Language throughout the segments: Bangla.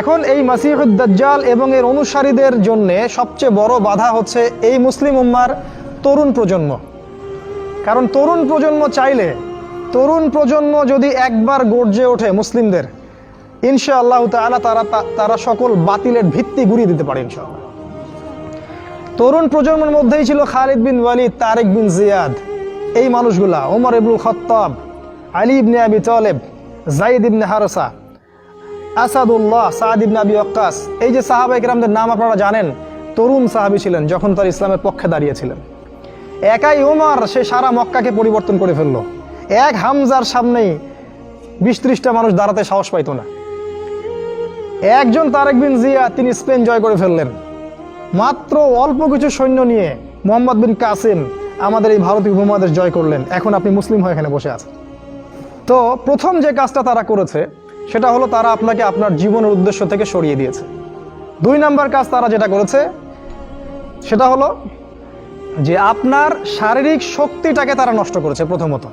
এখন এই মাসিহুদ্দাজ্জাল এবং এর অনুসারীদের জন্য সবচেয়ে বড় বাধা হচ্ছে এই মুসলিম উম্মার তরুণ প্রজন্ম। কারণ তরুণ প্রজন্ম চাইলে, তরুণ প্রজন্ম যদি একবার গর্জে ওঠে মুসলিমদের ইনশা আল্লাহ তালা তারা তারা সকল বাতিলের ভিত্তি গুড়িয়ে দিতে পারে ইনশাআল্লাহ। তরুণ প্রজন্মের মধ্যেই ছিল খালিদ বিন ওয়ালিদ, তারেক বিন জিয়াদ, এই মানুষগুলা, ওমর ইবনুল খত্তাব, আলী ইবনে আবি তালেব জাইদ ইবনে হারসা আসাদুল্লাহ সাদ ইবনে আবি এই যে সাহাবা একরামদের নাম আপনারা জানেন, তরুণ সাহাবী ছিলেন যখন তার ইসলামের পক্ষে দাঁড়িয়েছিলেন। একাই ওমর সে সারা মক্কাকে পরিবর্তন করে ফেলল। এক হামজার সামনেই বিশ ত্রিশটা মানুষ দাঁড়াতে সাহস পাইতো না। একজন তারেক বিন জিয়া, তিনি স্পেন জয় করে ফেললেন। মাত্র অল্প কিছু সৈন্য নিয়ে মোহাম্মদ বিন কাসিম আমাদের এই ভারতীয় উপমহাদেশ জয় করলেন। এখন আপনি মুসলিম হয়ে এখানে বসে আছেন। তো প্রথম যে কাজটা তারা করেছে সেটা হলো তারা আপনাকে আপনার জীবনের উদ্দেশ্য থেকে সরিয়ে দিয়েছে। দুই নাম্বার কাজ তারা যেটা করেছে, সেটা হলো যে আপনার শারীরিক শক্তিটাকে তারা নষ্ট করেছে প্রথমত।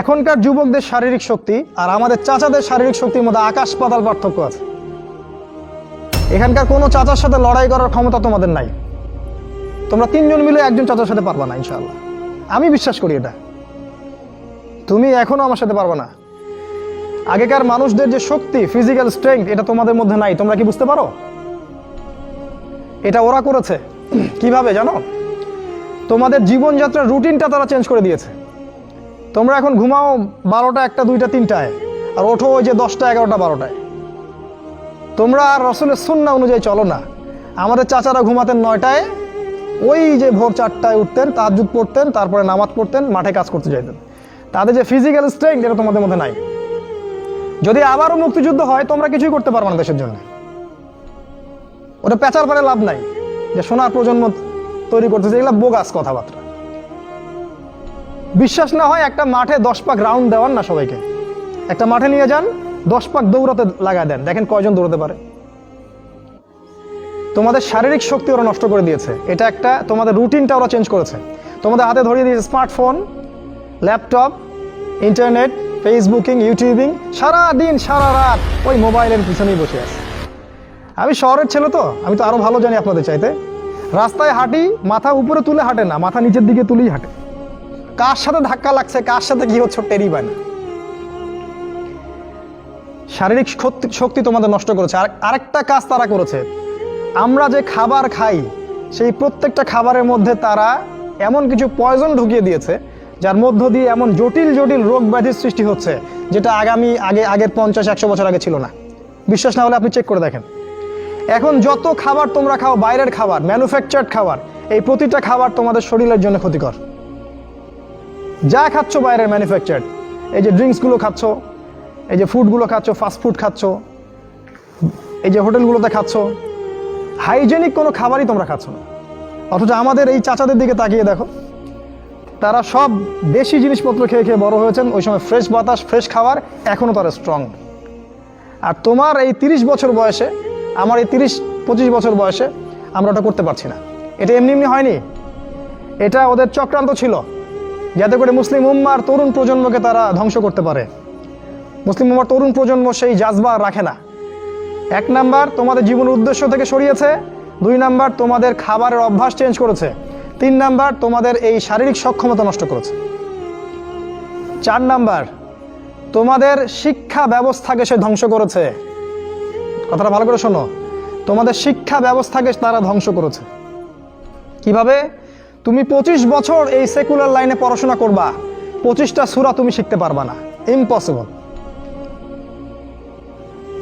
এখনকার যুবকদের শারীরিক শক্তি আর আমাদের চাচাদের শারীরিক শক্তির মধ্যে আকাশ পাতাল পার্থক্য আছে। এখানকার কোনো চাচার সাথে লড়াই করার ক্ষমতা তোমাদের নাই। তোমরা তিনজন মিলে একজন চাচার সাথে পারবা না, ইনশাআল্লাহ। আমি বিশ্বাস করি এটা। তুমি এখনও আমার সাথে পারবা না। আগেকার মানুষদের যে শক্তি ফিজিক্যাল স্ট্রেংথ এটা তোমাদের মধ্যে নাই। তোমরা কি বুঝতে পারো? এটা ওরা করেছে। কীভাবে জানো? তোমাদের জীবনযাত্রার রুটিনটা তারা চেঞ্জ করে দিয়েছে। তোমরা এখন ঘুমাও বারোটা, একটা, দুইটা, তিনটায়, আর ওঠো ওই যে দশটা, এগারোটা, বারোটায়। তোমরা আর রসুলের সুন্না অনুযায়ী চলো না। আমাদের চাচারা ঘুমাতেন নয়টায়, ওই যে ভোর চারটায় উঠতেন তাহাজুদ পড়তেন, তারপরে নামাজ পড়তেন, মাঠে কাজ করতে যাইতেন। তাদের যে ফিজিক্যাল স্ট্রেংথ এটা তোমাদের মধ্যে নাই। যদি আবারও মুক্তিযুদ্ধ হয়, তোমরা কিছুই করতে পারবে না দেশের জন্য। ওটা পেঁচার পরে লাভ নাই। যে সোনার প্রজন্ম তৈরি করতেছে, এগুলো বোগাস কথাবার্তা। বিশ্বাস না হয় একটা মাঠে দশ পাক রাউন্ড দেওয়ান না সবাইকে। একটা মাঠে নিয়ে যান, দশ পাক দৌড়াতে লাগা দেন। দেখেন কয়জন দৌড়াতে পারে। তোমাদের শারীরিক শক্তি ওরা নষ্ট করে দিয়েছে। এটা একটা, তোমাদের রুটিনটা ওরা চেঞ্জ করেছে। তোমাদের হাতে ধরিয়ে দিয়েছে smartphone laptop internet Facebooking YouTubing সারা দিন সারা রাত ওই মোবাইলের পিছনেই বসে আছে। আমি শহরের ছেলে তো, আমি তো আরও ভালো জানি আপনাদের চাইতে। রাস্তায় হাঁটি, মাথা উপরে তুলে হাঁটে না, মাথা নিচের দিকে তুলেই হাঁটে। কার সাথে ধাক্কা লাগছে, কার সাথে কি হচ্ছে টেরি পায় না। শারীরিক শক্তি তোমাদের নষ্ট করেছে। আর আরেকটা কাজ তারা করেছে। আমরা যে খাবার খাই, সেই প্রত্যেকটা খাবারের মধ্যে তারা এমন কিছু পয়জন ঢুকিয়ে দিয়েছে যার মধ্য দিয়ে এমন জটিল জটিল রোগ ব্যাধির সৃষ্টি হচ্ছে, যেটা আগামী আগে, আগের পঞ্চাশ, একশো বছর আগে ছিল না। বিশ্বাস না হলে আপনি চেক করে দেখেন। এখন যত খাবার তোমরা খাও, বাইরের খাবার ম্যানুফ্যাকচার্ড খাবার, এই প্রতিটা খাবার তোমাদের শরীরের জন্য ক্ষতিকর। যা খাচ্ছ বাইরের ম্যানুফ্যাকচার্ড এই যে ড্রিঙ্কসগুলো খাচ্ছ, এই যে ফুডগুলো খাচ্ছ ফাস্ট ফুড খাচ্ছ, এই যে হোটেলগুলোতে খাচ্ছ হাইজেনিক কোনো খাবারই তোমরা খাচ্ছ না। অথচ আমাদের এই চাচাদের দিকে তাকিয়ে দেখো তারা সব দেশি জিনিসপত্র খেয়ে খেয়ে বড় হয়েছেন। ওই সময় ফ্রেশ বাতাস, ফ্রেশ খাবার এখনও তারা স্ট্রং আর তোমার এই তিরিশ বছর বয়সে, আমার এই তিরিশ, পঁচিশ বছর বয়সে আমরা ওটা করতে পারছি না। এটা এমনি এমনি হয়নি। এটা ওদের চক্রান্ত ছিল, যাতে করে মুসলিম উম্মার তরুণ প্রজন্মকে তারা ধ্বংস করতে পারে। মুসলিম উম্মার তরুণ প্রজন্ম সেই জাজবা রাখে না। এক নাম্বার তোমাদের জীবনের উদ্দেশ্য থেকে সরিয়েছে, দুই নাম্বার তোমাদের খাবারের অভ্যাস চেঞ্জ করেছে। তিন নাম্বার তোমাদের এই শারীরিক সক্ষমতা নষ্ট করেছে। চার নাম্বার, তোমাদের শিক্ষা ব্যবস্থাকে সে ধ্বংস করেছে। কথাটা ভালো করে শোনো। তোমাদের শিক্ষা ব্যবস্থাকে তারা ধ্বংস করেছে। কীভাবে? তুমি পঁচিশ বছর এই সেকুলার লাইনে পড়াশোনা করবা। পঁচিশটা সুরা তুমি শিখতে পারবা না। ইম্পসিবল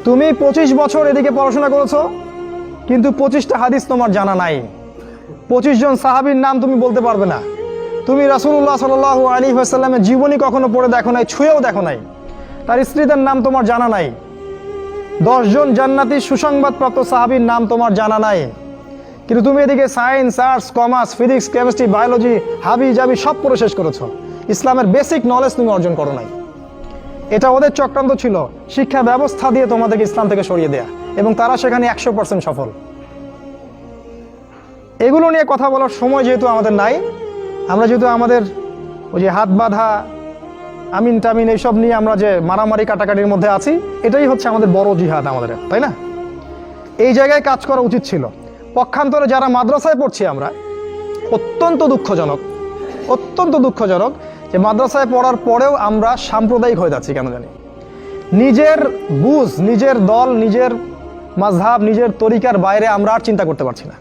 তুমি পঁচিশ বছর এদিকে পড়াশোনা করেছ, কিন্তু পঁচিশটা হাদিস তোমার জানা নাই। পঁচিশ জন সাহাবীর নাম তুমি বলতে পারবে না। তুমি রাসুল্লাহ সাল আলী সাল্লামের জীবনী কখনো পড়ে দেখো নাই, ছুঁয়েও দেখো নাই। তার স্ত্রীদের নাম তোমার জানা নাই। দশজন জান্নাতি সুসংবাদপ্রাপ্ত সাহাবীর নাম তোমার জানা নাই। কিন্তু তুমি এদিকে science, arts, commerce, physics, chemistry, biology, হাবি, জাবি সব পড়ে শেষ করেছ। ইসলামের বেসিক নলেজ তুমি অর্জন করো নাই। এটা ওদের চক্রান্ত ছিল শিক্ষা ব্যবস্থা দিয়ে তোমাদেরকে ইসলাম থেকে সরিয়ে দেয়া, এবং তারা সেখানে একশো সফল। এগুলো নিয়ে কথা বলার সময় যেহেতু আমাদের নাই, আমরা যেহেতু আমাদের ওই যে হাত বাঁধা, আমিন টামিন এইসব নিয়ে আমরা যে মারামারি কাটাকাটির মধ্যে আছি, এটাই হচ্ছে আমাদের বড় জিহাদ আমাদের, তাই না? এই জায়গায় কাজ করা উচিত ছিল। পক্ষান্তরে যারা মাদ্রাসায় পড়ছি আমরা, অত্যন্ত দুঃখজনক অত্যন্ত দুঃখজনক যে মাদ্রাসায় পড়ার পরেও আমরা সাম্প্রদায়িক হয়ে যাচ্ছি, কেন জানি? নিজের বুঝ, নিজের দল, নিজের মাঝহাব, নিজের তরিকার বাইরে আমরা আর চিন্তা করতে পারছি না।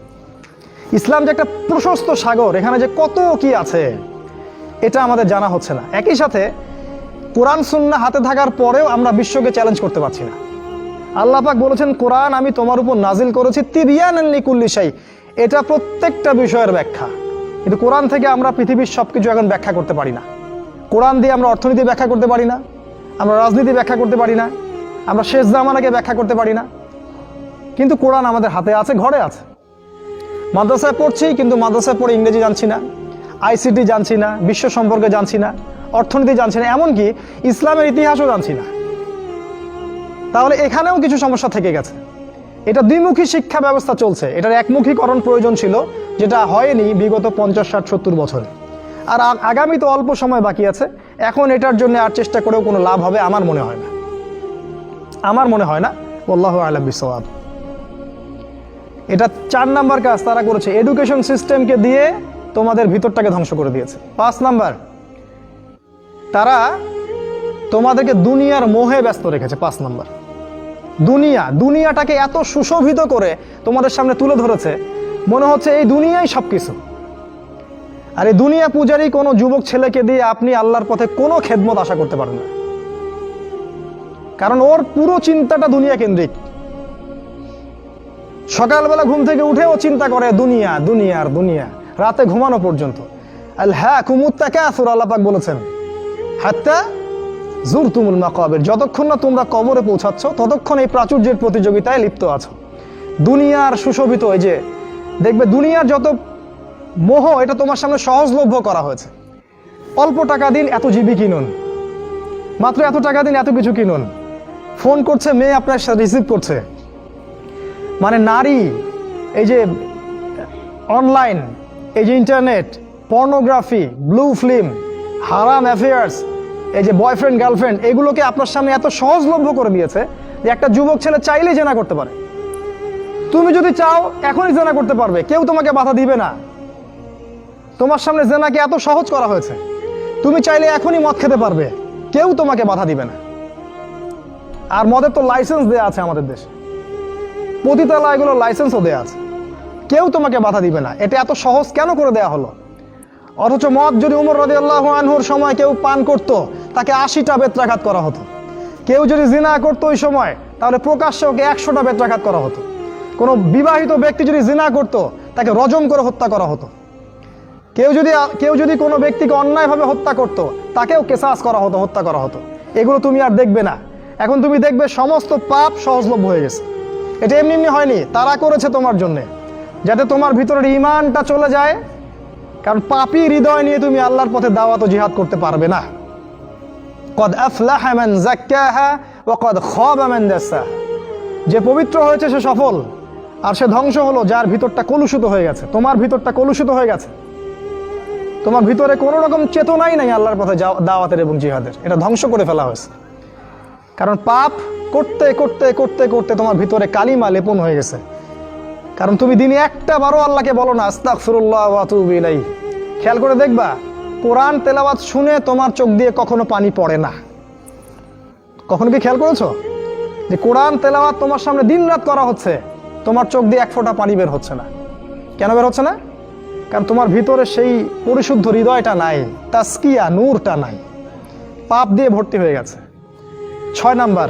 ইসলাম যে একটা প্রশস্ত সাগর, এখানে যে কত কি আছে, এটা আমাদের জানা হচ্ছে না। একই সাথে কোরআন সুন্না হাতে থাকার পরেও আমরা বিশ্বকে চ্যালেঞ্জ করতে পারছি না। আল্লাহ পাক বলেছেন, কোরআন আমি তোমার উপর নাজিল করেছি তিবিয়ান লিকুল্লি শাই। এটা প্রত্যেকটা বিষয়ের ব্যাখ্যা। কিন্তু কোরআন থেকে আমরা পৃথিবীর সব কিছু এখন ব্যাখ্যা করতে পারি না। কোরআন দিয়ে আমরা অর্থনীতি ব্যাখ্যা করতে পারি না। আমরা রাজনীতি ব্যাখ্যা করতে পারি না। আমরা শেষ জামানাকে ব্যাখ্যা করতে পারি না। কিন্তু কোরআন আমাদের হাতে আছে, ঘরে আছে। মাদ্রাসায় পড়ছি, কিন্তু মাদ্রাসায় পড়ে ইংরেজি জানছি না আইসিটি জানছি না, বিশ্ব সম্পর্কে জানছি না, অর্থনীতি জানছি না, এমনকি ইসলামের ইতিহাসও জানছি না। তাহলে এখানেও কিছু সমস্যা থেকে গেছে। এটা দ্বিমুখী শিক্ষা ব্যবস্থা চলছে। এটার একমুখীকরণ প্রয়োজন ছিল, যেটা হয়নি বিগত পঞ্চাশ, ষাট, সত্তর বছরে। আর আগামী তো অল্প সময় বাকি আছে। এখন এটার জন্য আর চেষ্টা করেও কোনো লাভ হবে আমার মনে হয় না। আমার মনে হয় না। আল্লাহ আলম বিসওয়াব। এটা চার নাম্বার কাজ তারা করেছে। এডুকেশন সিস্টেমকে দিয়ে তোমাদের ভিতরটাকে ধ্বংস করে দিয়েছে। পাঁচ নাম্বার, তারা তোমাদেরকে দুনিয়ার মোহে ব্যস্ত রেখেছে। পাঁচ নাম্বার, দুনিয়া, দুনিয়াটাকে এত সুশোভিত করে তোমাদের সামনে তুলে ধরেছে। মনে হচ্ছে এই দুনিয়াই সব কিছু আর এই দুনিয়া পূজারই কোনো যুবক ছেলেকে দিয়ে আপনি আল্লাহর পথে কোনো খেদমত আশা করতে পারেন না। কারণ ওর পুরো চিন্তাটা দুনিয়া কেন্দ্রিক। সকালবেলা ঘুম থেকে উঠেও চিন্তা করে, দুনিয়া দুনিয়ার দুনিয়া, রাতে ঘুমানো পর্যন্ত। আল হ্যাঁ কুমুত্তা ক্যাসুর আল্লাপাক বলেছেন, হাত্তা জুর তুমুল মাকাবের যতক্ষণ না তোমরা কবরে পৌঁছাচ্ছ, ততক্ষণ এই প্রাচুর্যের প্রতিযোগিতায় লিপ্ত আছো। দুনিয়ার সুশোভিত, এই যে, দেখবে দুনিয়ার যত মোহ, এটা তোমার সামনে সহজলভ্য করা হয়েছে। অল্প টাকা দিন এত জিবি কিনুন। মাত্র এত টাকা দিন এত কিছু কিনুন। ফোন করছে, মেয়ে আপনার রিসিভ করছে। মানে নারী, এই যে অনলাইন এই যে ইন্টারনেট পর্নোগ্রাফি ব্লু ফিল্ম হারাম অ্যাফেয়ার্স এই যে বয়ফ্রেন্ড গার্লফ্রেন্ড এগুলোকে আপনার সামনে এত সহজলভ্য করে দিয়েছে যে একটা যুবক ছেলে চাইলেই জেনা করতে পারে। তুমি যদি চাও, এখনই জেনা করতে পারবে, কেউ তোমাকে বাধা দিবে না। তোমার সামনে জেনাকে এত সহজ করা হয়েছে, তুমি চাইলে এখনই মদ খেতে পারবে, কেউ তোমাকে বাধা দিবে না। আর মদের তো লাইসেন্স দেওয়া আছে আমাদের দেশে। পতিতালয়গুলোর লাইসেন্সও দেওয়া আছে। কেউ তোমাকে বাধা দিবে না। এটা এত সহজ কেন করে দেয়া হলো? অথচ মদ যদি উমর রদি আল্লাহ আনহুর সময় কেউ পান করত, তাকে আশিটা বেত্রাঘাত করা হতো। কেউ যদি জিনা করতো ওই সময়, তাহলে প্রকাশ্যে ওকে একশোটা বেত্রাঘাত করা হতো। কোনো বিবাহিত ব্যক্তি যদি জিনা করত, তাকে রজম করে হত্যা করা হতো। কেউ যদি কেউ যদি কোনো ব্যক্তিকে অন্যায়ভাবে হত্যা করত, তাকেও কেসাস করা হতো, হত্যা করা হতো। এগুলো তুমি আর দেখবে না। এখন তুমি দেখবে সমস্ত পাপ সহজলভ্য হয়ে গেছে। এটা এমনি এমনি হয়নি, তারা করেছে তোমার জন্যে। যাতে তোমার ভিতরের ইমানটা চলে যায়, কারণ পাপি হৃদয় নিয়ে তুমি আল্লাহর পথে দাওয়াত জিহাদ করতে পারবে না। কদ আফলাহা কদ যে পবিত্র হয়েছে সে সফল, আর সে ধ্বংস হলো যার ভিতরটা কলুষিত হয়ে গেছে, তোমার ভিতরটা কলুষিত হয়ে গেছে। তোমার ভিতরে কোনো রকম চেতনাই নাই আল্লাহর পথে দাওয়াতের এবং জিহাদের, এটা ধ্বংস করে ফেলা হয়েছে। কারণ পাপ করতে করতে করতে করতে তোমার ভিতরে কালিমা লেপন হয়ে গেছে। কারণ তুমি দিনে একটা বারো আল্লাহকে বলো না, আস্তাগফিরুল্লাহ ওয়া আতুবু খেয়াল করে দেখবা, কোরআন তেলাওয়াত শুনে তোমার চোখ দিয়ে কখনো পানি পড়ে না। কখনো কি খেয়াল করেছ? যে কোরআন তেলাওয়াত তোমার সামনে দিনরাত করা হচ্ছে, তোমার চোখ দিয়ে এক ফোঁটা পানি বের হচ্ছে না। কেন বের হচ্ছে না? কারণ তোমার ভিতরে সেই পরিশুদ্ধ হৃদয়টা নাই তাস্কিয়া নূরটা নাই। পাপ দিয়ে ভর্তি হয়ে গেছে। ছয় নাম্বার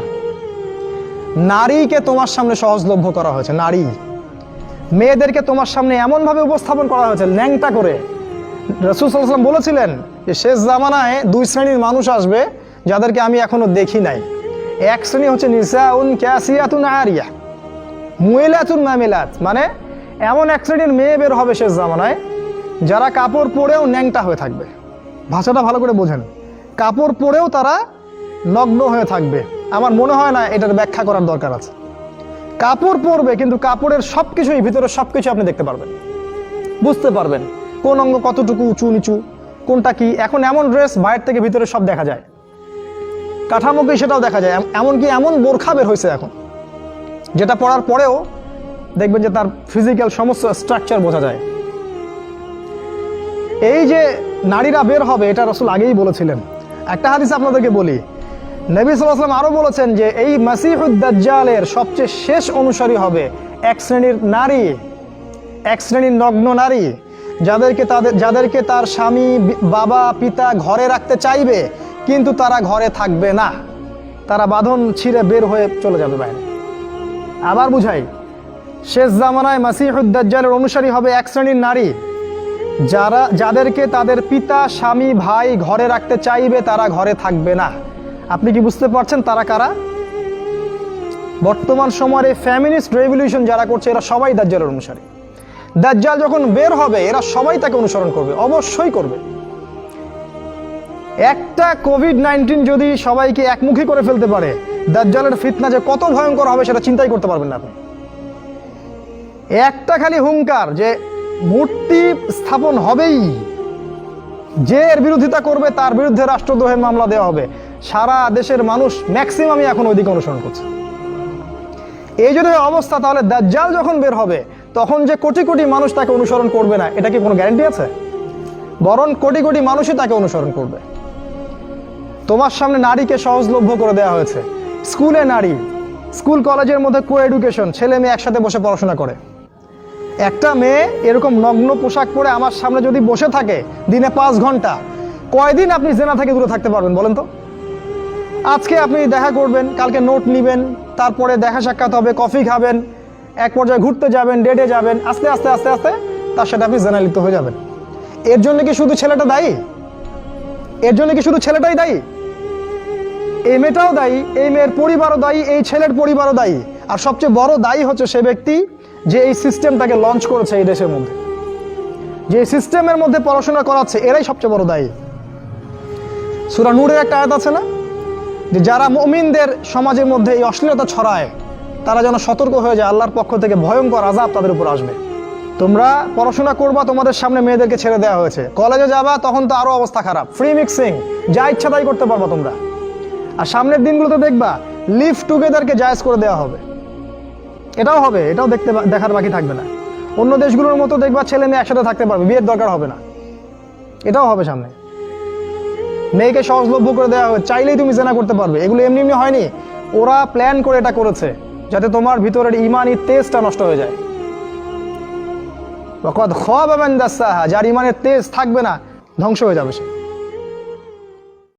নারীকে তোমার সামনে সহজলভ্য করা হয়েছে, নারী। মেয়েদেরকে তোমার সামনে এমনভাবে উপস্থাপন করা হয়েছে ন্যাংটা করে। রসুল সাল্লাম বলেছিলেন যে, শেষ জামানায় দুই শ্রেণির মানুষ আসবে, যাদেরকে আমি এখনও দেখি নাই। এক শ্রেণি হচ্ছে নিসাউন ক্যাসিয়াতুন আরিয়া মুয়েলাতুন নামিলাত মানে এমন এক শ্রেণির মেয়ে বের হবে শেষ জামানায়, যারা কাপড় পরেও ন্যাংটা হয়ে থাকবে। ভাষাটা ভালো করে বোঝেন। কাপড় পরেও তারা নগ্ন হয়ে থাকবে। আমার মনে হয় না এটার ব্যাখ্যা করার দরকার আছে। কাপড় পরবে, কিন্তু কাপড়ের সব কিছুই ভিতরে সব কিছু আপনি দেখতে পারবেন। বুঝতে পারবেন কোন অঙ্গ কতটুকু উঁচু, নিচু, কোনটা কি। এখন এমন ড্রেস বাইরে থেকে ভিতরে সব দেখা যায়। কাঠামোকে সেটাও দেখা যায়। এম- এমনকি এমন বোরখা বের হয়েছে এখন। যেটা পড়ার পরেও দেখবেন যে তার ফিজিক্যাল সমস্ত স্ট্রাকচার বোঝা যায়। এই যে নারীরা বের হবে, এটা রসুল আগেই বলেছিলেন। একটা হাদিস আপনাদেরকে বলি নবী সাল্লাম আরও বলেছেন যে এই মাসিহুদ্দাজ্জালের সবচেয়ে শেষ অনুসারী হবে এক শ্রেণির নারী, এক শ্রেণির নগ্ন নারী, যাদেরকে তাদের যাদেরকে তার স্বামী, বাবা, পিতা ঘরে রাখতে চাইবে, কিন্তু তারা ঘরে থাকবে না। তারা বাঁধন ছিঁড়ে বের হয়ে চলে যাবে বাইরে। আবার বুঝাই, শেষ জামানায় মাসিহুদ্দাজ্জালের অনুসারী হবে এক শ্রেণির নারী। যারা যাদেরকে তাদের পিতা, স্বামী, ভাই ঘরে রাখতে চাইবে, তারা ঘরে থাকবে না। আপনি কি বুঝতে পারছেন তারা কারা? বর্তমান সময়ের এই ফ্যামিলিস্ট রেভলিউশন যারা করছে, এরা সবাই দাজ্জালের অনুসারী। দাজ্জাল যখন বের হবে, এরা সবাই তাকে অনুসরণ করবে, অবশ্যই করবে। একটা কোভিড নাইন্টিন যদি সবাইকে একমুখী করে ফেলতে পারে, দাজ্জালের ফিতনা যে কত ভয়ঙ্কর হবে সেটা চিন্তাই করতে পারবেন না আপনি। একটা খালি হুঙ্কার যে মূর্তি স্থাপন হবেই। যে এর বিরোধিতা করবে, তার বিরুদ্ধে রাষ্ট্রদ্রোহের মামলা দেওয়া হবে। সারা দেশের মানুষ ম্যাক্সিমামই এখন ওইদিকে অনুসরণ করছে। এই যদি অবস্থা, তাহলে দাজ্জাল যখন বের হবে, তখন যে কোটি কোটি মানুষ তাকে অনুসরণ করবে না, এটা কি কোনো গ্যারান্টি আছে? বরং কোটি কোটি মানুষই তাকে অনুসরণ করবে। তোমার সামনে নারীকে সহজলভ্য করে দেওয়া হয়েছে। স্কুলে নারী, স্কুল কলেজের মধ্যে কো এডুকেশন ছেলে মেয়ে একসাথে বসে পড়াশোনা করে। একটা মেয়ে এরকম নগ্ন পোশাক পরে আমার সামনে যদি বসে থাকে, দিনে পাঁচ ঘণ্টা, কয়দিন আপনি জেনা থেকে দূরে থাকতে পারবেন বলেন তো? আজকে আপনি দেখা করবেন, কালকে নোট নেবেন, তারপরে দেখা সাক্ষাৎ হবে কফি খাবেন, এক পর্যায়ে ঘুরতে যাবেন ডেটে যাবেন, আস্তে আস্তে আস্তে আস্তে, তার সাথে আপনি জেনা লিপ্ত হয়ে যাবেন। এর জন্য কি শুধু ছেলেটা দায়ী? এর জন্য কি শুধু ছেলেটাই দায়ী? এই মেয়েটাও দায়ী, এই মেয়ের পরিবারও দায়ী, এই ছেলের পরিবারও দায়ী। আর সবচেয়ে বড় দায়ী হচ্ছে সে ব্যক্তি যে এই সিস্টেমটাকে লঞ্চ করেছে এই দেশের মধ্যে। যে সিস্টেমের মধ্যে পড়াশোনা করাচ্ছে, এরাই সবচেয়ে বড় দায়ী। সুরা নূরের একটা আয়াত আছে না? যে যারা মমিনদের সমাজের মধ্যে এই অশ্লীলতা ছড়ায়, তারা যেন সতর্ক হয়ে যায়, আল্লাহর পক্ষ থেকে ভয়ঙ্কর আজাব তাদের উপর আসবে। তোমরা পড়াশোনা করবা, তোমাদের সামনে মেয়েদেরকে ছেড়ে দেওয়া হয়েছে। কলেজে যাবা, তখন তো আরও অবস্থা খারাপ। ফ্রি মিক্সিং যা ইচ্ছা তাই করতে পারবা তোমরা। আর সামনের দিনগুলোতে দেখবা লিভ টুগেদারকে জায়েজ করে দেওয়া হবে। এটাও হবে, এটাও দেখতে দেখার বাকি থাকবে না। অন্য দেশগুলোর মতো দেখবা, ছেলে মেয়ে একসাথে থাকতে পারবে, বিয়ের দরকার হবে না। এটাও হবে সামনে। মেয়েকে সহজলভ্য করে দেওয়া হয়। চাইলেই তুমি জেনা করতে পারবে। এগুলো এমনি এমনি হয়নি। ওরা প্ল্যান করে এটা করেছে, যাতে তোমার ভিতরের ইমানি তেজটা নষ্ট হয়ে যায়। বকদ খাবেন দাস্তাহা যার ইমানের তেজ থাকবে না, ধ্বংস হয়ে যাবে সে।